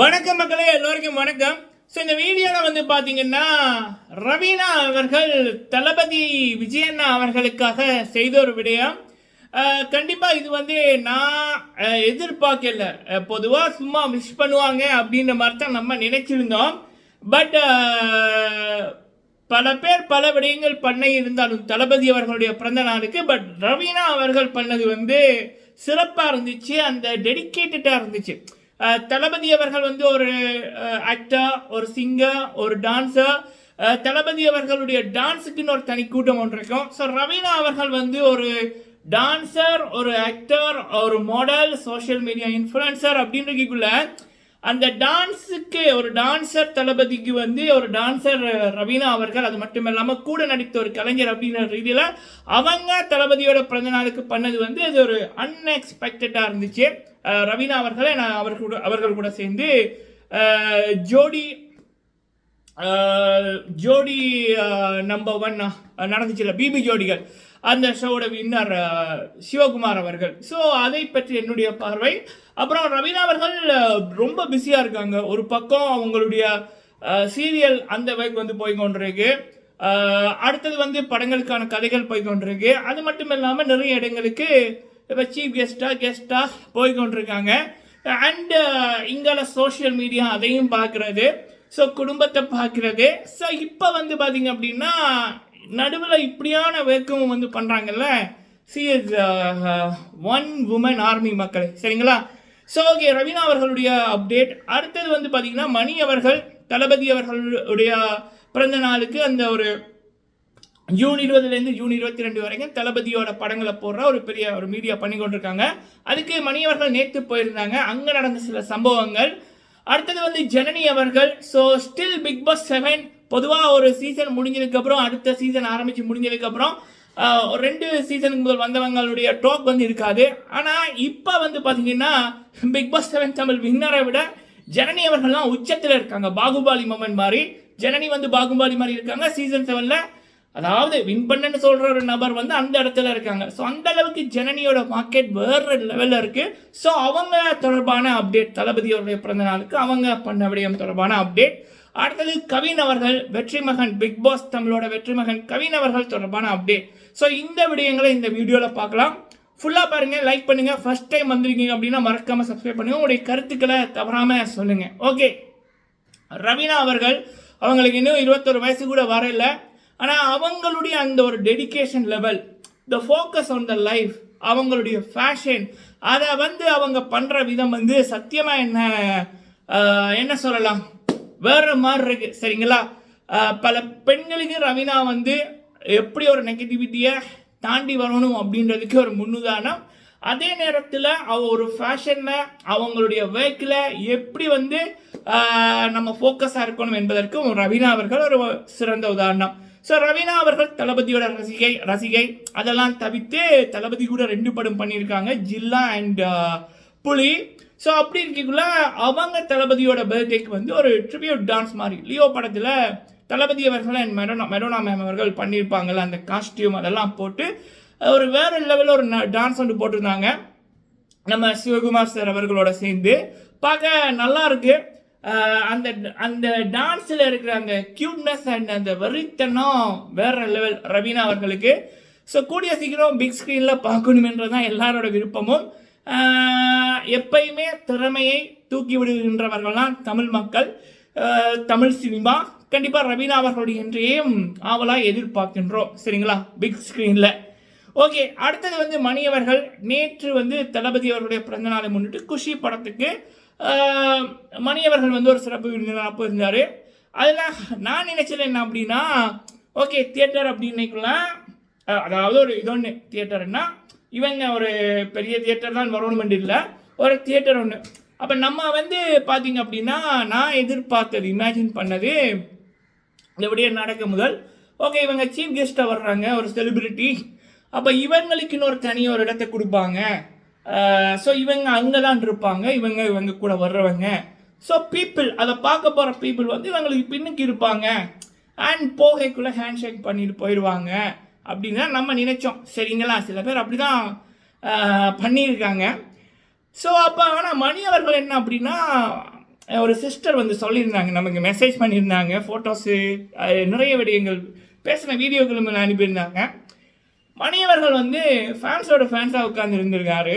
வணக்கம் மக்களே எல்லோருக்கும் வணக்கம். ஸோ இந்த வீடியோவில் வந்து பார்த்தீங்கன்னா ரவீனா அவர்கள் தளபதி விஜயண்ணா அவர்களுக்காக செய்த ஒரு விடயம். கண்டிப்பாக இது வந்து நான் எதிர்பார்க்கல பொதுவாக சும்மா விஷ் பண்ணுவாங்க அப்படின்ற மாதிரி தான் நம்ம நினைச்சிருந்தோம். பட் பல பேர் பல விடயங்கள் பண்ண இருந்தாலும் தளபதி அவர்களுடைய பிறந்த நாளுக்கு பட் ரவீனா அவர்கள் பண்ணது வந்து சிறப்பாக இருந்துச்சு. அந்த டெடிக்கேட்டடாக இருந்துச்சு. தளபதி அவர்கள் வந்து ஒரு ஆக்டர் ஒரு சிங்கர் ஒரு டான்ஸர் தளபதி அவர்களுடைய டான்ஸுக்குன்னு ஒரு தனி கூட்டம் ஒன்று இருக்கும். ஸோ ரவீனா அவர்கள் வந்து ஒரு டான்சர் ஒரு ஆக்டர் ஒரு மாடல் சோஷியல் மீடியா இன்ஃப்ளூயன்சர் அப்படின்றக்குள்ள அந்த டான்ஸுக்கு ஒரு டான்சர் தளபதிக்கு வந்து ஒரு டான்சர் ரவீனா அவர்கள் அது மட்டும் இல்லாமல் கூட நடித்த ஒரு கலைஞர் அப்படின்ற ரீதியில் அவங்க தளபதியோட பிறந்த நாளுக்கு பண்ணது வந்து அது ஒரு அன்எக்ஸ்பெக்டடாக இருந்துச்சு. ரவீனா அவர்களை நான் அவர்கள் அவர்கள் கூட சேர்ந்து ஜோடி ஜோடி நம்பர் ஒன் நடந்துச்சுல பிபி ஜோடிகள். அந்த ஷோவோட வின்னர் சிவகுமார் அவர்கள். ஸோ அதை பற்றி என்னுடைய பார்வை. அப்புறம் ரவீனா அவர்கள் ரொம்ப பிஸியாக இருக்காங்க. ஒரு பக்கம் அவங்களுடைய சீரியல் அந்த வகைக்கு வந்து போய் கொண்டிருக்கு அடுத்தது வந்து படங்களுக்கான கதைகள் போய் கொண்டிருக்கு அது மட்டும் இல்லாமல் நிறைய இடங்களுக்கு இப்போ சீஃப் கெஸ்ட்டாக கெஸ்ட்டாக போய் கொண்டிருக்காங்க அண்டு இங்கால சோஷியல் மீடியா அதையும் பார்க்குறது. ஸோ குடும்பத்தை பார்க்குறது. ஸோ இப்போ வந்து பார்த்தீங்க அப்படின்னா நடுவில் இப்படியான வேக்கமும் வந்து பண்ணுறாங்கல்ல she is one uh, woman uh, army மக்கள். சரிங்களா? ஸோ ஓகே ரவீனா அவர்களுடைய அப்டேட் அடுத்தது வந்து பார்த்திங்கன்னா மணி அவர்கள் தளபதி அவர்களுடைய பிறந்த நாளுக்கு அந்த ஒரு ஜூன் இருபதுலேருந்து ஜூன் இருபத்தி ரெண்டு வரைக்கும் தளபதியோட படங்களை போடுற ஒரு பெரிய ஒரு மீடியா பண்ணி கொண்டிருக்காங்க. அதுக்கு மணி அவர்கள் நேற்று போயிருந்தாங்க. அங்கே நடந்த சில சம்பவங்கள். அடுத்தது வந்து ஜனனி அவர்கள். So still Bigg Boss seven பொதுவாக ஒரு சீசன் முடிஞ்சதுக்கப்புறம் அடுத்த சீசன் ஆரம்பித்து முடிஞ்சதுக்கப்புறம் ரெண்டு சீசனுக்கு முதல் வந்தவங்களுடைய டாக் வந்து இருக்காது. ஆனால் இப்போ வந்து பார்த்தீங்கன்னா பிக் பாஸ் செவன் தமிழ் வின்னரை விட ஜனனி அவர்கள்லாம் உச்சத்தில் இருக்காங்க. பாகுபாலி மொமெண்ட் மாதிரி. ஜனனி வந்து பாகுபாலி மாதிரி இருக்காங்க. சீசன் செவனில் அதாவது வின் பண்ணன்னு ஒரு நபர் வந்து அந்த இடத்துல இருக்காங்க. ஸோ அந்த அளவுக்கு ஜனனியோட மார்க்கெட் வேற லெவலில் இருக்குது ஸோ அவங்க தொடர்பான அப்டேட் தளபதியோடைய பிறந்த நாளுக்கு அவங்க பண்ண விடயம் தொடர்பான அப்டேட் அடுத்தது கவின் அவர்கள் வெற்றி மகன் பிக் பாஸ் தமிழோட வெற்றி மகன் கவின் அவர்கள் தொடர்பான அப்டேட் ஸோ இந்த விடயங்களை இந்த வீடியோவில் பார்க்கலாம். ஃபுல்லாக பாருங்கள் லைக் பண்ணுங்கள் ஃபஸ்ட் டைம் வந்திருக்கீங்க அப்படின்னா மறக்காம சப்ஸ்கிரைப் பண்ணுங்கள் உங்களுடைய கருத்துக்களை தவறாமல் சொல்லுங்கள் ஓகே ரவீனா அவர்கள் அவங்களுக்கு இன்னும் இருபத்தொரு வயசு கூட வரல ஆனால் அவங்களுடைய அந்த ஒரு dedication level the focus on the life அவங்களுடைய ஃபேஷன் அதை வந்து அவங்க பண்ணுற விதம் வந்து சத்தியமாக என்ன என்ன சொல்லலாம்? வேற மாதிரி இருக்கு. சரிங்களா? பல பெண்களுக்கு ரவீனா வந்து எப்படி ஒரு நெகட்டிவிட்டியை தாண்டி வரணும் அப்படின்றதுக்கு ஒரு முன்னுதாரணம். அதே நேரத்தில் அவ ஒரு ஃபேஷனில் அவங்களுடைய வேக்கில் எப்படி வந்து நம்ம ஃபோக்கஸாக இருக்கணும் என்பதற்கு ரவீனா அவர்கள் ஒரு சிறந்த உதாரணம். ஸோ ரவீனா அவர்கள் தளபதியோட ரசிகை ரசிகை. அதெல்லாம் தவிர்த்து தளபதி கூட ரெண்டு படம் பண்ணியிருக்காங்க. Jilla and uh, Puli. So அப்படி இருக்கக்குள்ள அவங்க தளபதியோட பர்த்டேக்கு வந்து ஒரு ட்ரிபியூட் டான்ஸ் மாதிரி லியோ படத்தில் தளபதி அவர்கள் அண்ட் மெரோனா மெரோனா மேம் அவர்கள் பண்ணியிருப்பாங்கல்ல அந்த காஸ்டியூம் அதெல்லாம் போட்டு ஒரு வேற லெவலில் ஒரு டான்ஸ் ஒன்று போட்டிருந்தாங்க. நம்ம சிவகுமார் சார் அவர்களோட சேர்ந்து. பார்க்க நல்லா இருக்குது அந்த அந்த டான்ஸில் இருக்கிற அந்த கியூட்னஸ் அண்ட் அந்த வெறித்தனம் வேற லெவல் ரவீனா அவர்களுக்கு. ஸோ கூடிய சீக்கிரம் பிக் ஸ்க்ரீனில் பார்க்கணுமென்றது தான் எல்லாரோட விருப்பமும். எப்பயுமே திறமையை தூக்கி விடுகின்றவர்கள்லாம் தமிழ் மக்கள். தமிழ் சினிமா. கண்டிப்பாக ரவீனா அவர்களுடைய இன்றையும் ஆவலாக எதிர்பார்க்கின்றோம். சரிங்களா? பிக் ஸ்க்ரீனில் ஓகே அடுத்தது வந்து மணி அவர்கள். நேற்று வந்து தளபதி அவர்களுடைய பிறந்த நாளை முன்னிட்டு குஷி படத்துக்கு மணியவர்கள் மணி அவர்கள் வந்து ஒரு சிறப்பு விருந்தினராக போயிருந்தார். அதில் நான் நினைச்சது என்ன அப்படின்னா ஓகே தியேட்டர் அப்படின்னைக்குலாம் அதாவது ஒரு இதொன்று தியேட்டர்னா இவங்க ஒரு பெரிய தியேட்டர் தான் வரணுமெண்ட் இல்லை. ஒரு தியேட்டர் ஒன்று அப்போ நம்ம வந்து பார்த்தீங்க அப்படின்னா நான் எதிர்பார்த்தது இமேஜின் பண்ணது எப்படியே விடயம் நடக்க முதல் ஓகே இவங்க சீஃப் கெஸ்ட்டாக வர்றாங்க ஒரு செலிபிரிட்டி அப்போ இவங்களுக்கு இன்னொரு தனி ஒரு இடத்த கொடுப்பாங்க. ஸோ இவங்க அங்கே தான் இருப்பாங்க. இவங்க இவங்க கூட வர்றவங்க. ஸோ பீப்புள் அதை பார்க்க போகிற பீப்புள் வந்து இவங்களுக்கு பின்னுக்கு இருப்பாங்க. அண்ட் போகைக்குள்ளே ஹேண்ட் ஷேக் பண்ணிட்டு போயிடுவாங்க. அப்படின்னு நம்ம நினைச்சோம். சரிங்களா? சில பேர் அப்படி தான் பண்ணியிருக்காங்க. ஸோ அப்போ ஆனால் மணி அவர்கள் என்ன அப்படின்னா ஒரு சிஸ்டர் வந்து சொல்லியிருந்தாங்க. நமக்கு மெசேஜ் பண்ணியிருந்தாங்க. ஃபோட்டோஸு நிறைய விடயங்கள் பேசின வீடியோக்களும் அனுப்பியிருந்தாங்க. மணியவர்கள் வந்து ஃபேன்ஸோட ஃபேன்ஸாக உட்காந்து இருந்திருக்காரு.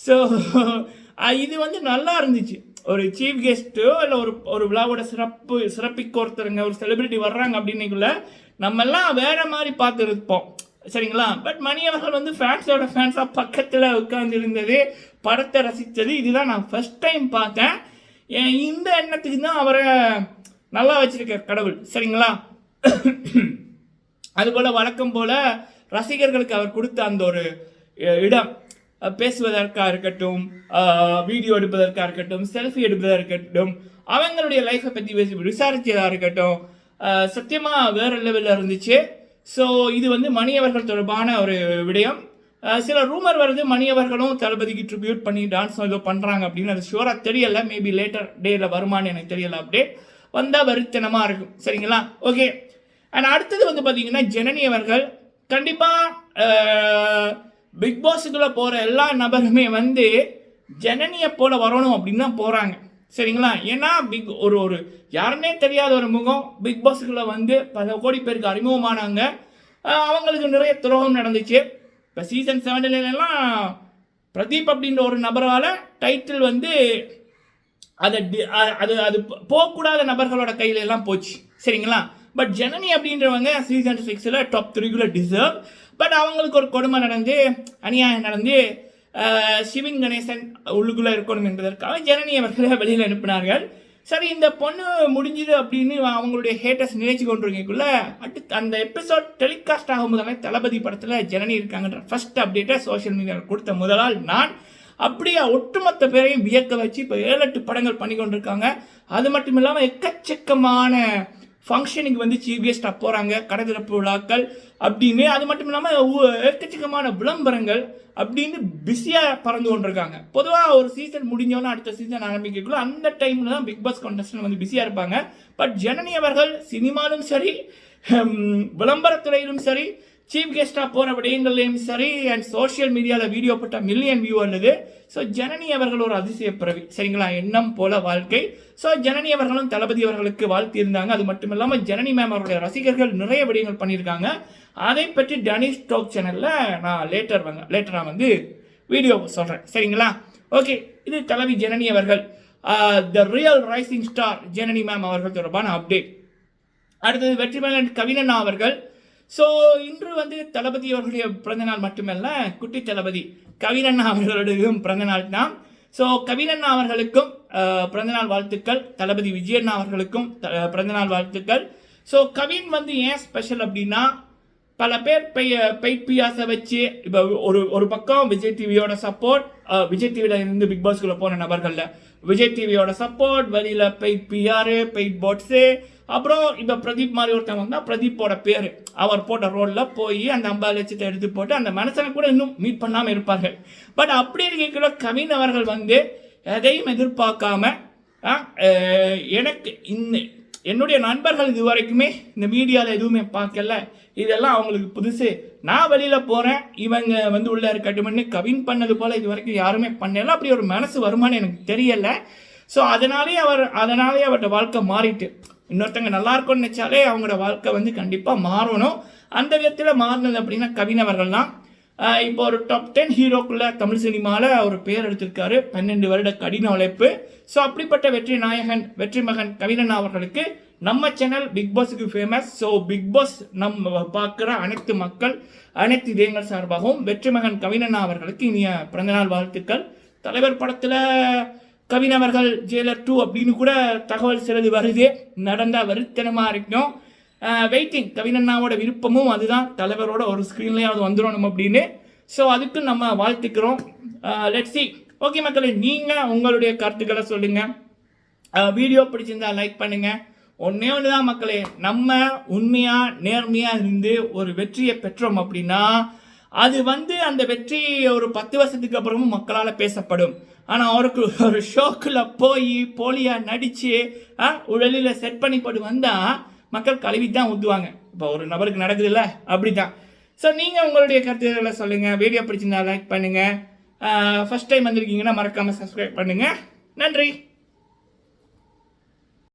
ஸோ இது வந்து நல்லா இருந்துச்சு. ஒரு சீஃப் கெஸ்ட்டோ இல்லை ஒரு ஒரு விழாவோட சிறப்பு சிறப்பிக்கு ஒருத்தருங்க ஒரு செலிபிரிட்டி வர்றாங்க அப்படின்னைக்குள்ள நம்மெல்லாம் வேறு மாதிரி பார்த்துருப்போம் சரிங்களா? பட் மணியவர்கள் வந்து ஃபேன்ஸோட ஃபேன்ஸாக பக்கத்தில் உட்காந்துருந்தது படத்தை ரசித்தது. இதுதான் நான் ஃபர்ஸ்ட் டைம் பார்த்தேன். என் இந்த எண்ணத்துக்கு தான் அவரை நல்லா வச்சுருக்க கடவுள். சரிங்களா? அதுபோல் வழக்கம் போல் ரசிகர்களுக்கு அவர் கொடுத்த அந்த ஒரு இடம். பேசுவதற்காக இருக்கட்டும் வீடியோ எடுப்பதற்காக இருக்கட்டும் செல்ஃபி எடுப்பதாக இருக்கட்டும் அவங்களுடைய லைஃப்பை பற்றி பேசி விசாரிச்சதாக இருக்கட்டும் சத்தியமாக வேறு வேற லெவலில் இருந்துச்சு. ஸோ இது வந்து மணியவர்கள் தொடர்பான ஒரு விடயம். சில ரூமர் வருது மணியவர்களும் தளபதிக்கு ட்ரிபியூட் பண்ணி டான்ஸ் ஏதோ பண்ணுறாங்க அப்படின்னு. அது ஷுவராக தெரியல. மேபி லேட்டர் டேயில் வருமானு எனக்கு தெரியல அப்டேட் வந்தால் வருத்தனமாக இருக்கும். சரிங்களா? ஓகே அண்ட் அடுத்தது வந்து பார்த்தீங்கன்னா ஜனனி அவர்கள் கண்டிப்பாக பிக் பாஸுக்குள்ளே போகிற எல்லா நபருமே வந்து ஜனனியை போல் வரணும் அப்படின்னு தான் போகிறாங்க சரிங்களா? ஏன்னா பிக் ஒரு ஒரு யாருன்னே தெரியாத ஒரு முகம் பிக் பாஸுக்குள்ளே வந்து பல கோடி பேருக்கு அறிமுகமானாங்க. அவங்களுக்கு நிறைய துரோகம் நடந்துச்சு. இப்போ சீசன் செவன்லாம் பிரதீப் அப்படின்ற ஒரு நபரால் டைட்டில் வந்து அதை அது அது போகக்கூடாத நபர்களோட கையில எல்லாம் போச்சு. சரிங்களா? பட் ஜனனி அப்படின்றவங்க சீசன் சிக்ஸில் டாப் த்ரீக்குள்ள டிசர்வ் பட் அவங்களுக்கு ஒரு கொடுமை நடந்து அநியாயம் நடந்து சிவன் சிவின் கணேசன் உள்ளுக்குள்ளே இருக்கணும் என்பதற்காக ஜனனி அவர்களை வெளியில் அனுப்பினார்கள். சரி இந்த பொண்ணு முடிஞ்சுது அப்படின்னு அவங்களுடைய ஹேட்டர்ஸ் நினைச்சு கொண்டிருக்கக்குள்ள அடுத்து அந்த எபிசோட் டெலிகாஸ்ட் ஆகும் போதுமே தளபதி படத்தில் ஜனனி இருக்காங்கன்ற ஃபர்ஸ்ட் அப்டேட்டை சோஷியல் மீடியாவில் கொடுத்த முதலால் நான். அப்படியே ஒட்டுமொத்த பேரையும் வியக்க வச்சு இப்போ ஏழு எட்டு படங்கள் பண்ணி கொண்டிருக்காங்க அது மட்டும் இல்லாமல் எக்கச்சக்கமான ஃபங்க்ஷனுக்கு வந்து சீஃப் கெஸ்ட்டாக போகிறாங்க கடைதிறப்பு விழாக்கள் அப்படின்னு அது மட்டும் இல்லாமல் எக்கச்சக்கமான விளம்பரங்கள் அப்படின்னு பிஸியாக பறந்து கொண்டிருக்காங்க. பொதுவாக ஒரு சீசன் முடிஞ்சோன்னா அடுத்த சீசன் ஆரம்பிக்கக்குள்ள அந்த டைமில் தான் பிக் பாஸ் கண்டஸ்டன் வந்து பிஸியாக இருப்பாங்க. பட் ஜனனி அவர்கள் சினிமாலும் சரி விளம்பரத்துறையிலும் சரி சீஃப் கெஸ்டாக போகிற விடயங்கள்லையும் சரி அண்ட் சோஷியல் மீடியாவில் வீடியோ போட்ட மில்லியன் வியூ வந்தது ஸோ ஜனனி அவர்கள் ஒரு அதிசய பிறவி. சரிங்களா? எண்ணம் போல வாழ்க்கை. ஸோ ஜனனி அவர்களும் தளபதி அவர்களுக்கு வாழ்த்தி இருந்தாங்க அது மட்டும் இல்லாமல் ஜனனி மேம் அவருடைய ரசிகர்கள் நிறைய விடயங்கள் பண்ணியிருக்காங்க. அதை பற்றி டனிஷ் ஸ்டோக் சேனலில் நான் லேட்டர் வாங்க லேட்டராக வந்து வீடியோ சொல்கிறேன் சரிங்களா? ஓகே இது தலைவி ஜனனி அவர்கள். The real rising star Janani ma'am அவர்கள் தொடர்பான அப்டேட் அடுத்தது வெற்றிமலன் கவினண்ணா அவர்கள். ஸோ இன்று வந்து தளபதி அவர்களுடைய பிறந்தநாள் மட்டுமல்ல குட்டி தளபதி கவினண்ணா அவர்களுடையும் பிறந்தநாள் தான். ஸோ கவினண்ணா அவர்களுக்கும் பிறந்தநாள் வாழ்த்துக்கள். தளபதி விஜயண்ணா அவர்களுக்கும் த- பிறந்தநாள் வாழ்த்துக்கள். ஸோ கவின் வந்து ஏன் ஸ்பெஷல் அப்படின்னா பல பேர் பெய் பெய்ட் பியாஸை வச்சு இப்போ ஒரு ஒரு பக்கம் விஜய் டிவியோட சப்போர்ட் விஜய் டிவியில் இருந்து பிக் பாஸ்குள்ளே போன நபர்களில். விஜய் டிவியோட சப்போர்ட் வெளியில் பெய்ட் பிஆர் பெய்ட் பாட்ஸு அப்புறம் இப்போ பிரதீப் மாதிரி ஒருத்தன் வந்தால் பிரதீப்போட பேர். அவர் போட்ட ரோலில் போய் அந்த ஐம்பது லட்சத்தை எடுத்து போட்டு அந்த மனுஷனை கூட இன்னும் மீட் பண்ணாமல் இருப்பார்கள். பட் அப்படி இருக்கிற கவின் அவர்கள் வந்து எதையும் எதிர்பார்க்காம ஆ, எனக்கு இந்த என்னுடைய நண்பர்கள் இது வரைக்குமே இந்த மீடியாவில் எதுவுமே பார்க்கல. இதெல்லாம் அவங்களுக்கு புதுசு. நான் வெளியில் போகிறேன் இவங்க வந்து உள்ளே இருக்கட்டும்னு கவின் பண்ணது போல் இது வரைக்கும் யாருமே பண்ணல. அப்படி ஒரு மனசு வருமானு எனக்கு தெரியலை. ஸோ அதனாலே அவர் அதனாலே அவரோட வாழ்க்கை மாறிட்டு. இன்னொருத்தங்க நல்லா இருக்கும்னு நினச்சாலே அவங்களோட வாழ்க்கை வந்து கண்டிப்பாக மாறணும். அந்த விதத்தில் மாறினது அப்படின்னா கவினவர்கள் தான் இப்போ ஒரு டாப் டென் ஹீரோக்குள்ள தமிழ் சினிமாவில் அவர் பேர் எடுத்திருக்காரு. பன்னெண்டு வருட கடின உழைப்பு. ஸோ அப்படிப்பட்ட வெற்றி நாயகன் வெற்றி மகன் கவினன் அவர்களுக்கு நம்ம சேனல் பிக் பாஸுக்கு ஃபேமஸ் ஸோ பிக் பாஸ் நம்ம பார்க்குற அனைத்து மக்கள் அனைத்து இதயங்கள் சார்பாகவும் வெற்றி மகன் கவினன் அவர்களுக்கு இனிய பிறந்தநாள் வாழ்த்துக்கள். தலைவர் படத்தில் கவின் அவர்கள் டூ அப்படின்னு கூட தகவல் சிலது வருது. நடந்தால் வருத்தனமாக இருக்கும் வெயிட்டிங் கவினண்ணாவோட விருப்பமும் அதுதான். தலைவரோட ஒரு ஸ்க்ரீன்லேயாவது வந்துடணும் அப்படின்னு. ஸோ அதுக்கு நம்ம வாழ்த்துக்கிறோம். லெட் சி ஓகே மக்களே நீங்கள் உங்களுடைய கருத்துக்களை சொல்லுங்கள் வீடியோ பிடிச்சிருந்தா லைக் பண்ணுங்கள் ஒன்னே ஒன்று தான் மக்களே. நம்ம உண்மையாக நேர்மையாக இருந்து ஒரு வெற்றியை பெற்றோம் அப்படின்னா அது வந்து அந்த வெற்றி ஒரு பத்து வருஷத்துக்கு அப்புறமும் மக்களால் பேசப்படும். ஆனால் அவருக்கு ஒரு ஷோக்கில் போய் போலியாக நடித்து ஆ, உடலில் செட் பண்ணி போட்டு வந்தால் மக்கள் கழுவி தான் ஊற்றுவாங்க இப்போ ஒரு நபருக்கு நடக்குதுல்ல? அப்படி தான் ஸோ நீங்கள் உங்களுடைய கருத்துக்களை சொல்லுங்கள் வீடியோ பிடிச்சிருந்தா லைக் பண்ணுங்கள் ஃபஸ்ட் டைம் வந்திருக்கீங்கன்னா மறக்காமல் சப்ஸ்கிரைப் பண்ணுங்கள் நன்றி.